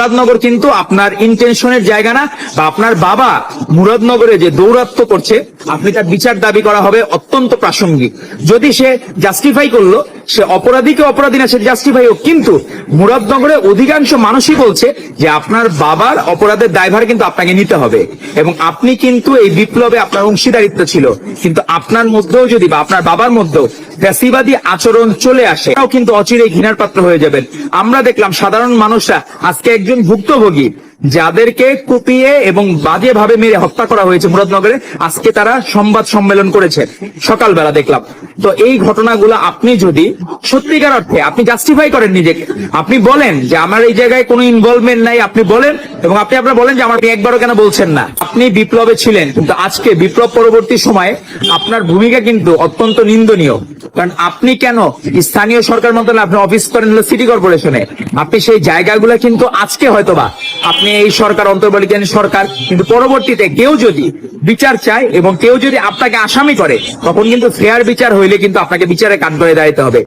মুরাদনগর কিন্তু আপনার ইন্টেনশনের জায়গা না, বা আপনার বাবা মুরাদনগরে যে দৌরাত্ম করছে, আপনি তার বিচার দাবি করা হবে অত্যন্ত প্রাসঙ্গিক। যদি সে জাস্টিফাই করল সে অপরাধীকে অপরাধী না, সে জাস্টিফাই হোক। কিন্তু মুরাদনগরে অধিকাংশ মানুষই বলছে যে আপনার বাবার অপরাধের দায়ভার কিন্তু আপনাকে নিতে হবে। এবং আপনি কিন্তু এই বিপ্লবে আপনার অংশীদারিত্ব ছিল। কিন্তু আপনার মধ্যেও যদি বা আপনার বাবার মধ্যেও ফ্যাসিবাদী আচরণ চলে আসে, তাও কিন্তু অচিরে ঘৃণার পাত্র হয়ে যাবেন। আমরা দেখলাম সাধারণ মানুষরা আজকে একজন ভুক্তভোগী, যাদেরকে কুপিয়ে এবং বাজে ভাবে মেরে হত্যা করা হয়েছে মুরাদনগরে, আজকে তারা সংবাদ সম্মেলন করেছে। সকালবেলা দেখলাম। তো এই ঘটনাগুলো আপনি যদি সত্যিকার অর্থে আপনি জাস্টিফাই করেন নিজেকে, আপনি বলেন যে আমার এই জায়গায় কোনো ইনভলভমেন্ট নাই, আপনি বলেন এবং আপনি আপনার বলেন যে আমার একবারও কেন বলছেন না। আপনি বিপ্লবে ছিলেন, কিন্তু আজকে বিপ্লব পরবর্তী সময়ে আপনার ভূমিকা কিন্তু অত্যন্ত নিন্দনীয়। কারণ আপনি কেন স্থানীয় সরকার মন্ত্রণালয়, আপনি অফিস করেন হলো সিটি কর্পোরেশনে আপনি সেই জায়গাগুলো কিন্তু আজকে হয়তোবা, আপনি এই সরকার, অন্তর্বর্তীকালীন সরকার, কিন্তু পরবর্তীতে কেউ যদি বিচার চায় এবং কেউ যদি আপনাকে আসামি করে, তখন কিন্তু ফেয়ার বিচার হইলে কিন্তু আপনাকে বিচারে কান করে দাঁড়াইতে হবে।